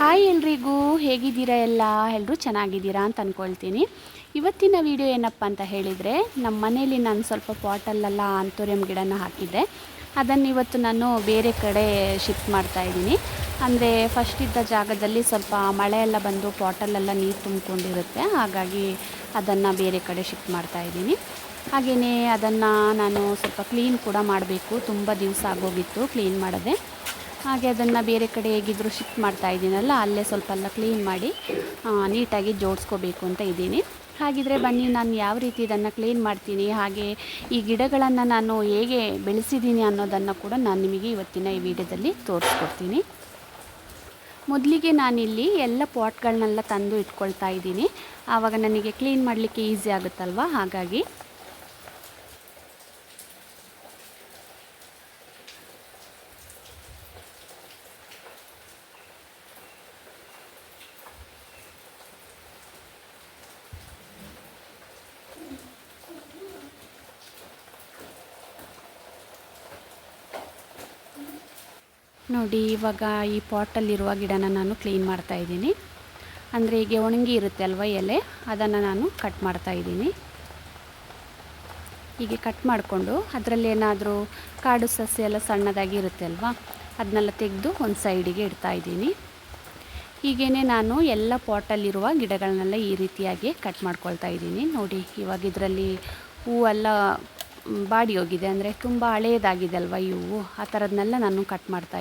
Hi ಎಲ್ರಿಗೂ, ಹೇಗಿದ್ದೀರಾ ಎಲ್ಲ? ಎಲ್ಲರೂ ಚೆನ್ನಾಗಿದ್ದೀರಾ ಅಂತ ಅಂದ್ಕೊಳ್ತೀನಿ ಇವತ್ತಿನ ವಿಡಿಯೋ ಏನಪ್ಪ ಅಂತ ಹೇಳಿದರೆ ನಮ್ಮ ಮನೇಲಿ ನಾನು ಸ್ವಲ್ಪ ಪಾಟಲ್ಲೆಲ್ಲ ಆಂಥೋರಿಯಂ ಗಿಡನ ಹಾಕಿದ್ದೆ. ಅದನ್ನು ಇವತ್ತು ನಾನು ಬೇರೆ ಕಡೆ ಶಿಫ್ಟ್ ಮಾಡ್ತಾ ಇದ್ದೀನಿ. ಅಂದರೆ ಫಸ್ಟ್ ಇದ್ದ ಜಾಗದಲ್ಲಿ ಸ್ವಲ್ಪ ಮಳೆ ಎಲ್ಲ ಬಂದು ಪಾಟಲ್ಲೆಲ್ಲ ನೀರು ತುಂಬಿಕೊಂಡಿರುತ್ತೆ. ಹಾಗಾಗಿ ಅದನ್ನು ಬೇರೆ ಕಡೆ ಶಿಫ್ಟ್ ಮಾಡ್ತಾ ಇದ್ದೀನಿ. ಹಾಗೆಯೇ ಅದನ್ನು ನಾನು ಸ್ವಲ್ಪ ಕ್ಲೀನ್ ಕೂಡ ಮಾಡಬೇಕು. ತುಂಬ ದಿವಸ ಆಗೋಗಿತ್ತು ಕ್ಲೀನ್ ಮಾಡದೆ. ಹಾಗೆ ಅದನ್ನು ಬೇರೆ ಕಡೆ ಹೇಗಿದ್ರು ಶಿಫ್ಟ್ ಮಾಡ್ತಾ ಇದ್ದೀನಲ್ಲ, ಅಲ್ಲೇ ಸ್ವಲ್ಪ ಎಲ್ಲ ಕ್ಲೀನ್ ಮಾಡಿ ನೀಟಾಗಿ ಜೋಡಿಸ್ಕೋಬೇಕು ಅಂತ ಇದ್ದೀನಿ. ಹಾಗಿದ್ರೆ ಬನ್ನಿ, ನಾನು ಯಾವ ರೀತಿ ಇದನ್ನು ಕ್ಲೀನ್ ಮಾಡ್ತೀನಿ, ಹಾಗೆ ಈ ಗಿಡಗಳನ್ನು ನಾನು ಹೇಗೆ ಬೆಳೆಸಿದ್ದೀನಿ ಅನ್ನೋದನ್ನು ಕೂಡ ನಾನು ನಿಮಗೆ ಇವತ್ತಿನ ಈ ವಿಡಿಯೋದಲ್ಲಿ ತೋರಿಸ್ಕೊಡ್ತೀನಿ. ಮೊದಲಿಗೆ ನಾನಿಲ್ಲಿ ಎಲ್ಲ ಪಾಟ್ಗಳನ್ನೆಲ್ಲ ತಂದು ಇಟ್ಕೊಳ್ತಾ ಇದ್ದೀನಿ. ಆವಾಗ ನನಗೆ ಕ್ಲೀನ್ ಮಾಡಲಿಕ್ಕೆ ಈಸಿ ಆಗುತ್ತಲ್ವ? ಹಾಗಾಗಿ ನೋಡಿ, ಇವಾಗ ಈ ಪಾಟಲ್ಲಿರುವ ಗಿಡನ ನಾನು ಕ್ಲೀನ್ ಮಾಡ್ತಾ ಇದ್ದೀನಿ. ಅಂದರೆ ಹೀಗೆ ಒಣಗಿ ಇರುತ್ತೆ ಅಲ್ವ ಎಲೆ? ಅದನ್ನು ನಾನು ಕಟ್ ಮಾಡ್ತಾ ಇದ್ದೀನಿ. ಹೀಗೆ ಕಟ್ ಮಾಡಿಕೊಂಡು ಅದರಲ್ಲಿ ಏನಾದರೂ ಕಾಡು ಸಸ್ಯ ಎಲ್ಲ ಸಣ್ಣದಾಗಿ ಇರುತ್ತೆ ಅಲ್ವಾ? ಅದನ್ನೆಲ್ಲ ತೆಗೆದು ಒಂದು ಸೈಡಿಗೆ ಇಡ್ತಾ ಇದ್ದೀನಿ. ಹೀಗೇ ನಾನು ಎಲ್ಲ ಪಾಟಲ್ಲಿರುವ ಗಿಡಗಳನ್ನೆಲ್ಲ ಈ ರೀತಿಯಾಗಿ ಕಟ್ ಮಾಡ್ಕೊಳ್ತಾ ಇದ್ದೀನಿ. ನೋಡಿ, ಇವಾಗ ಇದರಲ್ಲಿ ಹೂವೆಲ್ಲ ಬಾಡಿ ಹೋಗಿದೆ ಅಂದರೆ ತುಂಬ ಹಳೆಯದಾಗಿದೆ ಅಲ್ವಾ ಇವು? ಆ ಥರದನ್ನೆಲ್ಲ ನಾನು ಕಟ್ ಮಾಡ್ತಾ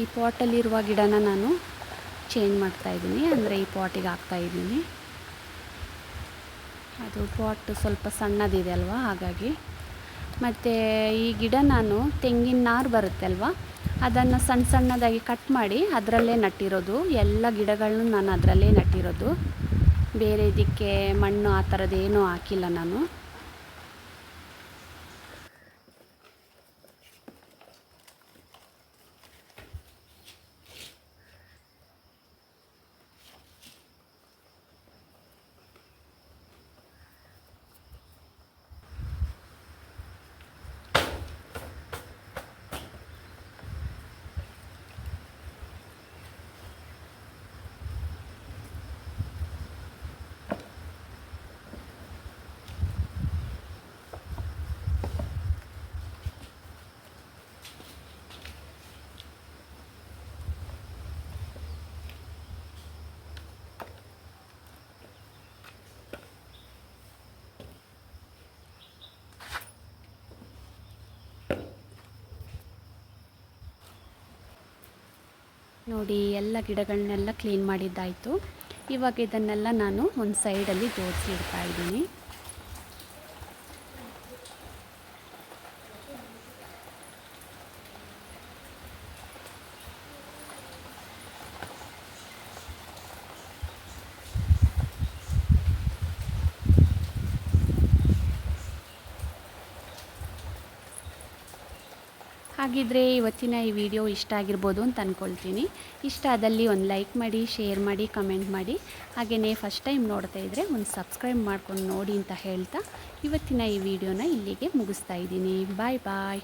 ಈ ಪಾಟಲ್ಲಿರುವ ಗಿಡನ ನಾನು ಚೇಂಜ್ ಮಾಡ್ತಾಯಿದ್ದೀನಿ ಅಂದರೆ ಈ ಪಾಟಿಗೆ ಹಾಕ್ತಾಯಿದ್ದೀನಿ ಅದು ಪಾಟ್ ಸ್ವಲ್ಪ ಸಣ್ಣದಿದೆ ಅಲ್ವಾ? ಹಾಗಾಗಿ. ಮತ್ತು ಈ ಗಿಡ ನಾನು ತೆಂಗಿನ ನಾರು ಬರುತ್ತೆ ಅಲ್ವಾ? ಅದನ್ನು ಸಣ್ಣ ಸಣ್ಣದಾಗಿ ಕಟ್ ಮಾಡಿ ಅದರಲ್ಲೇ ನಟ್ಟಿರೋದು. ಎಲ್ಲ ಗಿಡಗಳನ್ನೂ ನಾನು ಅದರಲ್ಲೇ ನಟ್ಟಿರೋದು. ಬೇರೆ ಇದಕ್ಕೆ ಮಣ್ಣು ಆ ಥರದ್ದೇನೂ ಹಾಕಿಲ್ಲ ನಾನು. ನೋಡಿ ಎಲ್ಲ ಗಿಡಗಳನ್ನೆಲ್ಲ ಕ್ಲೀನ್ ಮಾಡಿದ್ದಾಯಿತು. ಇವಾಗ ಇದನ್ನೆಲ್ಲ ನಾನು ಒಂದು ಸೈಡಲ್ಲಿ ಜೋಡಿಸಿ ಇಡ್ತಾ ಇದ್ದೀನಿ. ಹಾಗಿದ್ರೆ ಇವತ್ತಿನ ಈ ವಿಡಿಯೋ ಇಷ್ಟ ಆಗಿರ್ಬೋದು ಅಂತ ಅಂದ್ಕೊಳ್ತೀನಿ ಇಷ್ಟ ಆದಲ್ಲಿ ಒಂದು ಲೈಕ್ ಮಾಡಿ, ಶೇರ್ ಮಾಡಿ, ಕಮೆಂಟ್ ಮಾಡಿ. ಹಾಗೆಯೇ ಫಸ್ಟ್ ಟೈಮ್ ನೋಡ್ತಾ ಇದ್ದರೆ ಒಂದು ಸಬ್ಸ್ಕ್ರೈಬ್ ಮಾಡ್ಕೊಂಡು ನೋಡಿ ಅಂತ ಹೇಳ್ತಾ ಇವತ್ತಿನ ಈ ವಿಡಿಯೋನ ಇಲ್ಲಿಗೆ ಮುಗಿಸ್ತಾ ಇದ್ದೀನಿ. ಬಾಯ್ ಬಾಯ್.